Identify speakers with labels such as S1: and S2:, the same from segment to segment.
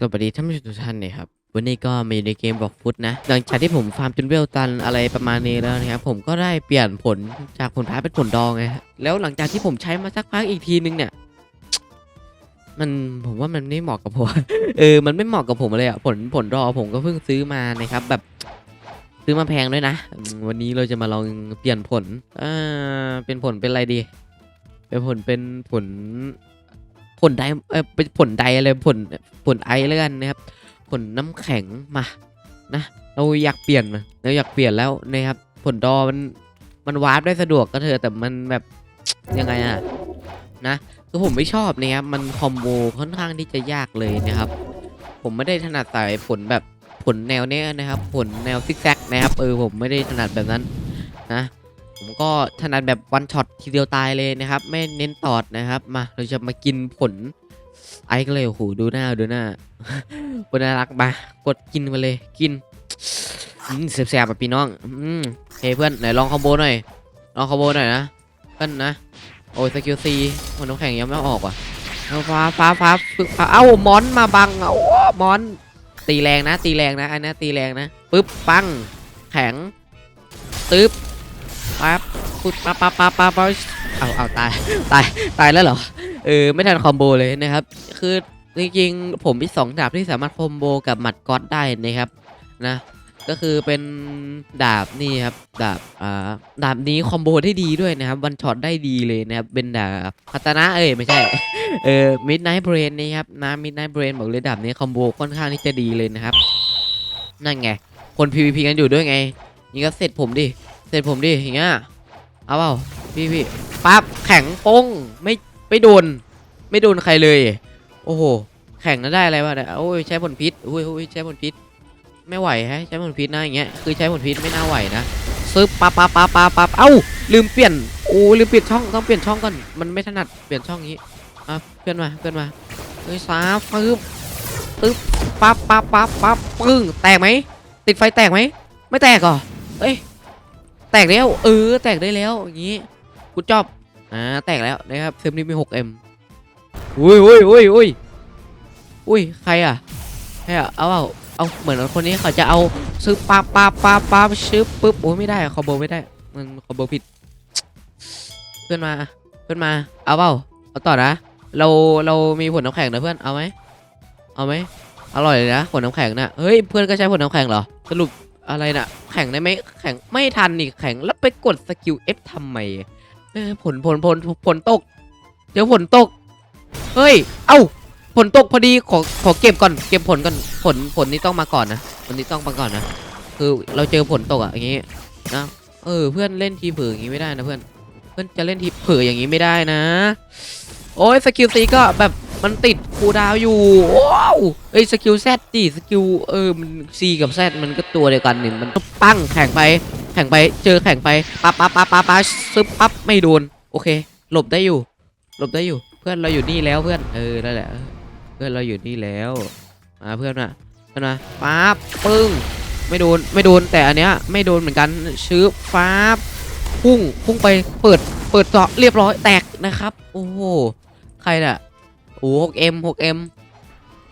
S1: สวัสดีท่านผู้ชมทุกท่านเนี่ยครับวันนี้ก็มาอยู่ในเกมบอกฟุตนะ หลังจากที่ผมฟาร์มจนเวลตันอะไรประมาณนี้แล้วนะครับผมก็ได้เปลี่ยนผลจากผลแพ้เป็นผลดองไงฮะแล้วหลังจากที่ผมใช้มาสักพักอีกทีนึงเนี่ย มันผมว่ามันไม่เหมาะกับผม เออ มันไม่เหมาะกับผมเลยอะผลผลรอผมก็เพิ่งซื้อมานะครับ แบบซื้อมาแพงด้วยนะ วันนี้เราจะมาลองเปลี่ยนผลอ่าเป็นผลเป็นอะไรดี เป็นผลเป็นผล ผลไดเออเป็นผลไดอะไรผลผลไอแล้วกันนะครับ ผลน้ำแข็งมานะเราอยากเปลี่ยนมาเราอยากเปลี่ยนแล้วนะครับ ผลดอมันมันวาร์ปได้สะดวกก็เถอะแต่มันแบบยังไงอะนะคือผมไม่ชอบนะครับมันคอมโบค่อนข้างที่จะยากเลยนะครับ ผมไม่ได้ถนัดสายผลแบบผลแนวเนี้ยนะครับ ผลแนวซิกแซกนะครับเออผมไม่ได้ถนัดแบบนั้นนะ ผมก็ถนัดแบบวันช็อตทีเดียวตายเลยนะครับ ไม่เน้นตอดนะครับ มาเราจะมากินผลไอ้ก็เลยโอ้โหดูหน้าดูหน้าคนน่ารักมากดกินมาเลยกินอืมแสบๆแบบพี่น้องอืมเฮ้เพื่อนไหนลองคอมโบหน่อยลองคอมโบหน่อยนะเพื่อนนะโอ้ยสกิลซีมันน้ำแข็งยังไม่ออกว่ะฟ้าฟ้าฟ้าฟึกฟ้าเอ้ามอนมาบังเอามอน ตีแรงนะ ตีแรงนะอันนี้ตีแรงนะปึ๊บปังแข็งตึ๊บ ปั๊บปุ๊บปั๊บปั๊บปั๊บปั๊บเอาเอาตายตายตายแล้วเหรอเออไม่ทันคอมโบเลยนะครับ คือจริงๆผมมีสองดาบที่สามารถคอมโบกับหมัดก๊อตได้นะครับนะก็คือเป็นดาบนี่ครับดาบอ่าดาบนี้คอมโบได้ดีด้วยนะครับวันช็อตได้ดีเลยนะครับเป็นดาบพัตนะเอ้ยไม่ใช่เออ Midnight Brain นะครับนะ Midnight Brain บอกเลยดาบนี้คอมโบค่อนข้างที่จะดีเลยนะครับ นั่นไงคน PVP กันอยู่ด้วยไง นี่ก็เสร็จผมดิ เสร็จผมดิอย่างเงี้ยเอาเปล่าพี่พี่ปั๊บแข็งป้งไม่ไม่โดน ไม่โดนใครเลย โอ้โหแข่งแล้วได้อะไรวะเนี่ยโอ้ยใช้ผลพิษโอ้ยโอ้ยใช้ผลพิษ ไม่ไหวฮะใช้ผลพิษนะอย่างเงี้ยคือใช้ผลพิษไม่น่าไหวนะซึบปั๊บปั๊บปั๊บปั๊บปั๊บเอ้าลืมเปลี่ยนโอ้ลืมเปลี่ยนช่องต้องเปลี่ยนช่องก่อนมันไม่ถนัดเปลี่ยนช่องนี้อะเพื่อนมาเพื่อนมาเฮ้ยสาปึ๊บปึ๊บปั๊บปั๊บปั๊บปั๊บปึ้งแตกไหมติดไฟแตกไหมไม่แตกหรอเอ้ย แตกแล้วเออแตกได้แล้วอย่างงี้กูจอบอ่าแตกแล้วนะครับเซิร์ฟนี้มี 6M อุ้ยอุ้ยอุ้ยอุ้ยอุ้ยใครอะใครอะเอาเอาเอาเหมือนคนนี้เขาจะเอาซื้อปาปาปาปาซื้อปุ๊บโอ้ยไม่ได้คอมโบไม่ได้มันคอมโบผิดเพื่อนมาเพื่อนมาเอาเปล่าเอาต่อนะเราเรามีผลน้ำแข็งนะเพื่อนเอาไหมเอาไหมอร่อยเลยนะผลน้ำแข็งน่ะเฮ้ยเพื่อนก็ใช้ผลน้ำแข็งเหรอสรุป อะไรน่ะ แข่งได้ไหมแข่งไม่ทันนี่แข่งแล้วไปกดสกิล F ทำไมเออผลผลผลผลตก เดี๋ยวผลตก เฮ้ย เอ้า ผลตกพอดีขอขอเก็บก่อน เก็บผลก่อน ผลผลนี้ต้องมาก่อนนะผลนี้ต้องมาก่อนนะ คือเราเจอผลตกอะอย่างงี้นะเออเพื่อนเล่นทีเผืออย่างงี้ไม่ได้นะเพื่อน เพื่อนจะเล่นทีเผืออย่างงี้ไม่ได้นะ โอ้ยสกิลซีก็แบบมันติด คูดาวอยู่ว้าวเอ้ยสกิลแซดดิสกิลเออมันซีกับแซดมันก็ตัวเดียวกันหนี่งมันปั้งแข่งไป แข่งไปเจอแข่งไปปั๊บปั๊บปั๊บปั๊บปั๊บซึบปั๊บไม่โดนโอเค หลบได้อยู่ หลบได้อยู่ เพื่อนเราอยู่นี่แล้วเพื่อนเออนั่นแหละเพื่อนเราอยู่นี่แล้วมาเพื่อนมาเพื่อนมาปั๊บปึ้งไม่โดนไม่โดนแต่อันเนี้ยไม่โดนเหมือนกันชื้อฟ้าพุ่งพุ่งไปเปิดเปิดเจาะเรียบร้อยแตกนะครับ โอ้โหใครน่ะ โอ้หกเอ็มหกเอ็ม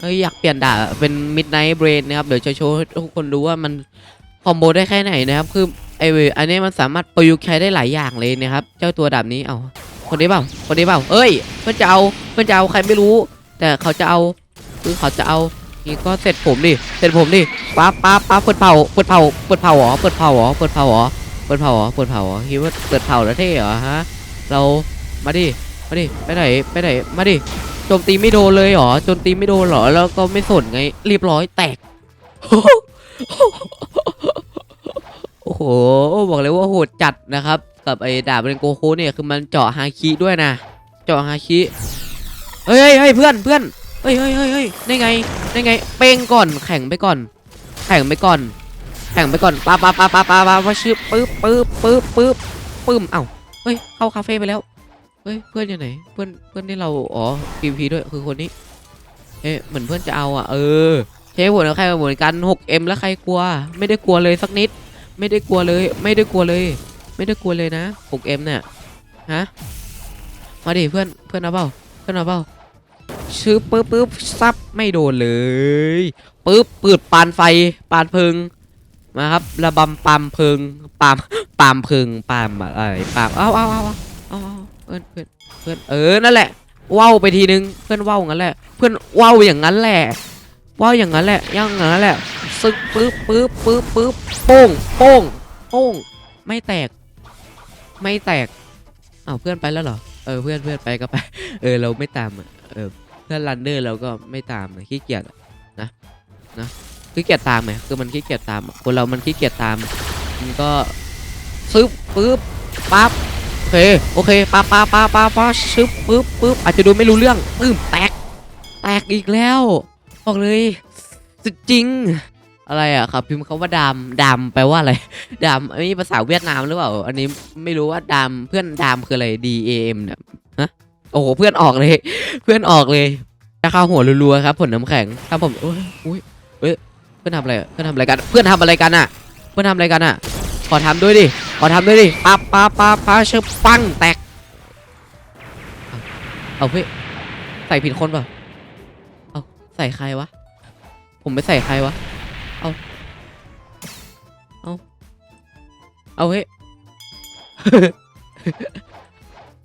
S1: เฮ้ยอยากเปลี่ยนดาบเป็น Midnight Brain นะครับเดี๋ยวจะโชว์ให้ทุกคนดูว่ามันคอมโบได้แค่ไหนนะครับคือไอเวอันนี้มันสามารถประยุกต์ใช้ได้หลายอย่างเลยนะครับ เจ้าตัวดาบนี้เอาคนนี้เปล่าคนนี้เปล่าเอ้ยเพื่อนจะเอาเพื่อนจะเอาใครไม่รู้ แต่เขาจะเอาคือเขาจะเอานี่ก็เสร็จผมดิเสร็จผมดิป๊าป๊าป๊าเปิดเผาเปิดเผาเปิดเผาหรอเปิดเผาหรอเปิดเผาหรอเปิดเผาหรอเปิดเผาหรอคิดว่าเปิดเผาแล้วเท่เหรอฮะเรามาดิมาดิไปไหนไปไหนมาดิ โจมตีไม่โดนเลยเหรอโจมตีไม่โดนเหรอ แล้วก็ไม่สนไง เรียบร้อยแตก โอ้โห บอกเลยว่าโหดจัดนะครับ กับไอ้ดาบเรนโกโคเนี่ยคือมันเจาะฮาคิด้วยนะ เจาะฮาคิเฮ้ยเฮ้ยเพื่อนเพื่อนเฮ้ยเฮ้ยเฮ้ยได้ไงได้ไง เป้งก่อนแข่งไปก่อน แข่งไปก่อน แข่งไปก่อนปาปาปาปาปาปาปาชื่อปึ๊บปึ๊บปึ๊บปึ๊บปึ้มเอ้าเฮ้ยเข้าคาเฟ่ไปแล้ว เฮ้ยเพื่อนอยู่ไหน เพื่อนเพื่อนที่เราอ๋อพีพีด้วยคือคนนี้เอ๊ะเหมือนเพื่อนจะเอาอะเออเทหัวแล้วใครเหมือนกัน 6M แล้วใครกลัว ไม่ได้กลัวเลยสักนิด ไม่ได้กลัวเลย ไม่ได้กลัวเลย ไม่ได้กลัวเลยนะ 6M เนี่ยฮะมาดิเพื่อนเพื่อนเอาเปล่าเพื่อนเอาเปล่าชื้อปึ๊บปึ๊บซับไม่โดนเลยปึ๊บปืดปานไฟปานพลิงมาครับระบำปามพลิงปามปามพลิงปามอะไรปามเอาเอาเอาเอา เพื่อนเพื่อนเพื่อนเออนั่นแหละว่าวไปทีนึงเพื่อนว่าวงั้นแหละ เพื่อนว่าวอย่างนั้นแหละว่าวอย่างนั้นแหละอย่างนั้นแหละซึกปึ๊บปึ๊บปึ๊บปึ๊บโป้งโป้งโป้งไม่แตก ไม่แตกอ้าวเพื่อนไปแล้วเหรอเออเพื่อนเพื่อนไปก็ไปเออเราไม่ตามอะเออเพื่อนรันเดอร์เราก็ไม่ตามขี้เกียจนะนะขี้เกียจตามไงคือมันขี้เกียจตามคนเรามันขี้เกียจตามมันก็ซึบปึ๊บปั๊บ เค โอเคปั๊บปั๊บปั๊บปั๊บปั๊บซึบปึ๊บปึ๊บอาจจะดูไม่รู้เรื่องปึ๊บแตก แตกอีกแล้ว บอกเลย สุดจริง อะไรอะครับ พิมพ์คาว่าดามดามแปลว่าอะไร ดามอันนี้ภาษาเวียดนามหรือเปล่า อันนี้ไม่รู้ว่าดามเพื่อนดามคืออะไร D A M เนี่ย ฮะ โอ้โห เพื่อนออกเลย เพื่อนออกเลยจะเข้าหัวรัวๆครับ ผลน้ำแข็งถ้าผมโอ้ยอุ้ยเฮ้ย เพื่อนทำอะไร เพื่อนทำอะไรกัน เพื่อนทำอะไรกันอะเพื่อนทำอะไรกันอะขอทำด้วยดิ ขอทำด้วยดิปั๊บปั๊บปั๊บปั๊บเชิบปังแตกเอาเอาเฮ้ยใส่ผิดคนเปล่าเอาใส่ใครวะ ผมไปใส่ใครวะ เอาเฮ้ย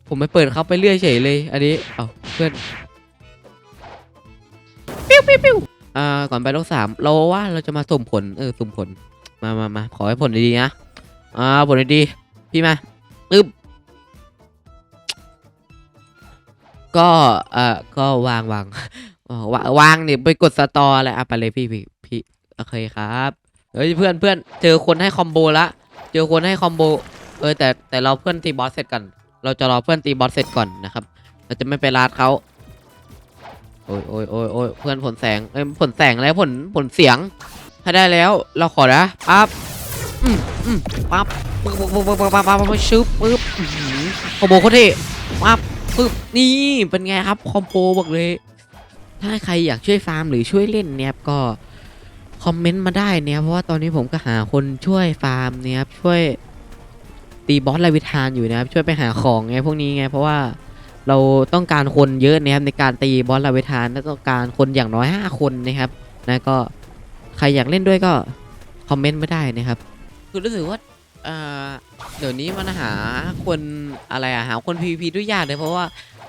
S1: ผมไปเปิดเขาไปเรื่อยเฉยเลย อันนี้ เอาเพื่อน ปิ้วปิ้วปิ้วอ่า ก่อนไปโลกสามเราว่าเราจะมาสุ่มผล เออ สุ่มผล มามามาขอให้ผลดีๆนะ อ่าผลดีพี่มาปึ๊บก็เอ่อก็วางวางวางวางเนี่ยไปกดสตออะไรอะไปเลยพี่พี่พี่โอเคครับเฮ้ยเพื่อนเพื่อนเจอคนให้คอมโบละเจอคนให้คอมโบเออแต่แต่เราเพื่อนตีบอสเสร็จก่อนเราจะรอเพื่อนตีบอสเสร็จก่อนนะครับ เราจะไม่ไปลาดเขาโอ้ยโอ้ยโอ้ยโอ้ยเพื่อนผลแสงเอ้ยผลแสงอะไรผลผลเสียงถ้าได้แล้วเราขอนะปั๊บ อืมอืมปั๊บปึ๊บปึ๊บปึ๊บปึ๊บปั๊บปั๊บปั๊บชึบปึ๊บอื้อหือคอมโบโคตรเท่ปั๊บปึ๊บนี่เป็นไงครับคอมโบบอกเลย ถ้าใครอยากช่วยฟาร์มหรือช่วยเล่นเนี่ยก็คอมเมนต์มาได้เนี่ยเพราะว่าตอนนี้ผมก็หาคนช่วยฟาร์มเนี่ยครับช่วยตีบอสลาวิธานอยู่นะครับช่วยไปหาของไงพวกนี้ไงเพราะว่าเราต้องการคนเยอะนะครับในการตีบอสลาเวิธานต้องการคนอย่างน้อย 5 คนนะครับนะก็ใครอยากเล่นด้วยก็คอมเมนต์มาได้นะครับ คือรู้สึกว่าเอ่อเดี๋ยวนี้มันหาคนอะไรอะหาคน PVP ด้วยยากเลยเพราะว่า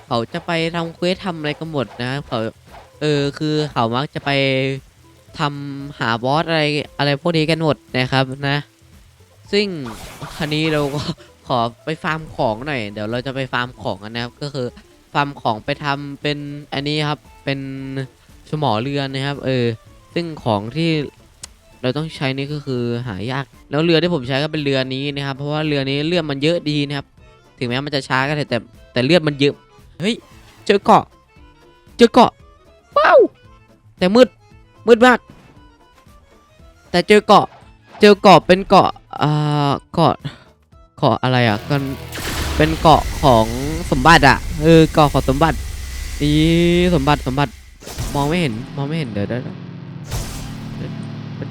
S1: เขาจะไปทำเควสทำอะไรกันหมดนะเขาเออคือเขามักจะไปทำหาบอสอะไรอะไรพวกนี้กันหมดนะครับนะ ซึ่งคันนี้เราก็ขอไปฟาร์มของหน่อย เดี๋ยวเราจะไปฟาร์มของกันนะครับ ก็คือฟาร์มของไปทำเป็นอันนี้ครับเป็นสมอเรือนนะครับ เออ ซึ่งของที่ เราต้องใช้นี่ก็คือหายากแล้วเรือที่ผมใช้ก็เป็นเรือนี้นะครับ เพราะว่าเรือนี้เลือดมันเยอะดีนะครับ ถึงแม้มันจะช้าก็เถอะแต่แต่เลือดมันเยอะเฮ้ยเจอเกาะ เจอเกาะว้าวแต่มืดมืดมาก แต่เจอเกาะเจอเกาะเป็นเกาะอ่าเกาะเกาะอะไรอะกันเป็นเกาะของสมบัติอะเออเกาะของสมบัตินี่สมบัติสมบัติมองไม่เห็นมองไม่เห็นเดี๋ยวเดี๋ยวย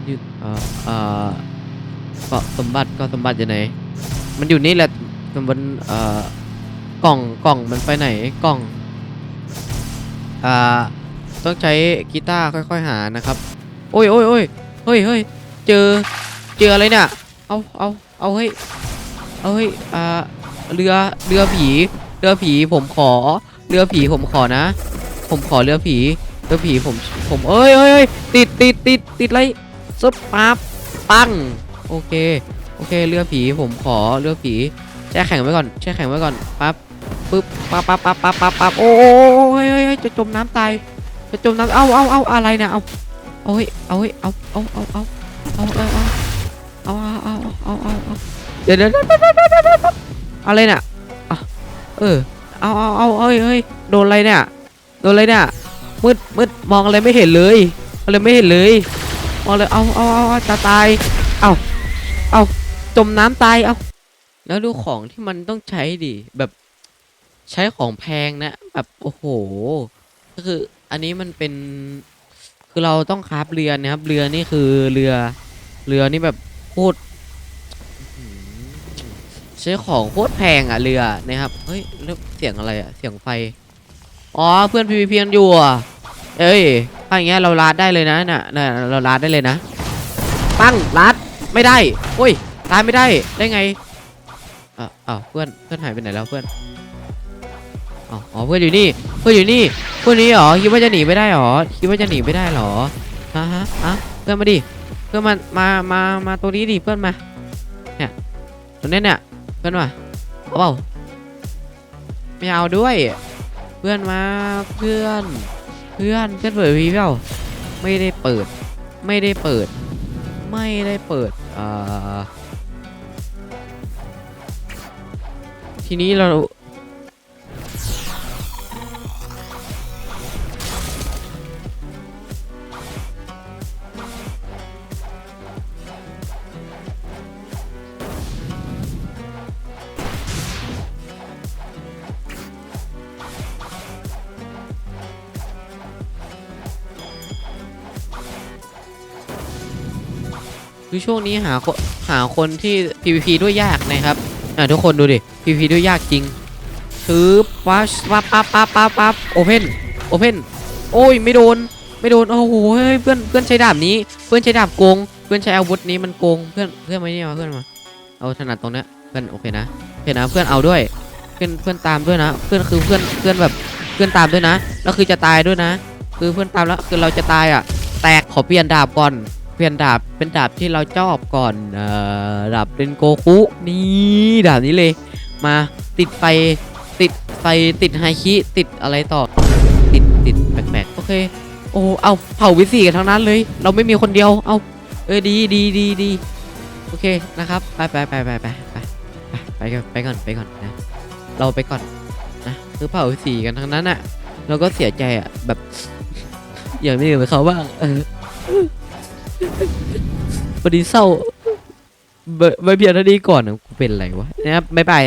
S1: ยู่เอ่อเอ่อเกาะสมบัติเกาะสมบัติอยู่ไหน มันอยู่นี่แหละมันบนเอ่อกล่องกล่องมันไปไหนกล่องอ่าต้องใช้กีตาร์ค่อยๆหานะครับ โอ้ยโอ้ยโอ้ยเฮ้ยเฮ้ยเจอเจออะไรเนี่ย เอาเอาเอาเฮ้ยเอาเฮ้ยอ่าเรือเรือผีเรือผีผมขอ เรือผีผมขอนะ ผมขอเรือผีเรือผีผมผมเอ้ยเอ้ยเอ้ยติดติดติดติดไร ซึบปั๊บปังโอเคโอเคเรือผีผมขอเรือผีแช่แข็งไว้ก่อนแช่แข็งไว้ก่อนปั๊บปึ๊บปั๊บปั๊บปั๊บปั๊บปั๊บปั๊บโอ้ยจะจมน้ำตายจะจมน้ำเอาเอาเอาอะไรเนี่ยเอาเอาเฮ้ยเอาเฮ้ยเอาเอาเอาเอาเอาเอาเอาเอาเอาเอาเอาเอาเดี๋ยวเดี๋ยวเดี๋ยวเดี๋ยวเดี๋ยวเดี๋ยวเดี๋ยวอะไรเนี่ยอะเออเอาเอาเอาเอ้ยเอ้ยโดนอะไรเนี่ยโดนอะไรเนี่ยมืดมืดมองอะไรไม่เห็นเลยอะไรไม่เห็นเลย มองเลยเอาเอาเอาจะตายเอาเอาจมน้ำตายเอาแล้วดูของที่มันต้องใช้ดิแบบใช้ของแพงนะ แบบโอ้โห ก็คืออันนี้มันเป็น คือเราต้องคราฟเรือนะครับ เรือนี่คือเรือ เรือนี่แบบโคตรใช้ของโคตรแพงอะเรือนะครับเฮ้ยแล้วเสียงอะไรอะเสียงไฟอ๋อเพื่อน PVP กันอยู่อะเอ้ย ถ้าอย่างเงี้ยเราลาดได้เลยนะน่ะน่ะเราลาดได้เลยนะ ปั้งลาดไม่ได้โอ้ยลาดไม่ได้ได้ไงอะอ้าวเพื่อนเพื่อนหายไปไหนแล้วเพื่อนอ๋ออ๋อเพื่อนอยู่นี่เพื่อนอยู่นี่เพื่อนนี้เหรอคิดว่าจะหนีไม่ได้เหรอคิดว่าจะหนีไม่ได้เหรอฮะฮะอะเพื่อนมาดิเพื่อนมามามามาตรงนี้ดิเพื่อนมาเนี่ยตรงนี้เนี่ยเพื่อนมาเอาเปล่าไม่เอาด้วย เพื่อนมาเพื่อน พื่อนเพื่อนเปิดวีเปล่าไม่ได้เปิด ไม่ได้เปิด ไม่ได้เปิดอ่าทีนี้เรา คือช่วงนี้หาหาคนที่ PVP ด้วยยากนะครับอะทุกคนดูดิ PVP ด้วยยากจริงซื้อปั๊บปั๊บปั๊บปั๊บปั๊บปั๊บโอเพนโอเพนโอ้ยไม่โดนไม่โดนโอ้โหเฮ้ยเพื่อนเพื่อนใช้ดาบนี้ เพื่อนใช้ดาบโกง เพื่อนใช้อาวุธนี้มันโกงเพื่อนเพื่อนมาเนี่มาเพื่อนมาเอาถนัดตรงเนี้ยเพื่อนโอเคนะโอเคนะเพื่อนเอาด้วย เพื่อนเพื่อนตามด้วยนะ เพื่อนคือเพื่อนเพื่อนแบบเพื่อนตามด้วยนะแล้วคือจะตายด้วยนะ คือเพื่อนตามแล้วคือเราจะตายอะ แตกขอเปลี่ยนดาบก่อน ปลี่ยนดาบเป็นดาบที่เราชอบก่อนออดาบเป็นโกคุนี่ดาบนี้เลย มาติดไฟติดไฟติดไฮคิติดอะไรต่อ ติดติดแปลกๆโอเคโอ้เอาเผาวิสีกันทั้งนั้นเลย เราไม่มีคนเดียวเอาเออดีดีดีดีโอเคนะครับไปไปไปไปไปไปไปก่ไปก่อนไปก่อนนะเราไปก่อนนะคือเผาวิสีกันทั้งนั้นอะเราก็เสียใจอะแบบ อย่างนี้เหมืเขาบ้าง วันนี้เศร้าไม่เพียงเท่านี้ก่อนกูเป็นอะไรวะนะครับบ๊ายบาย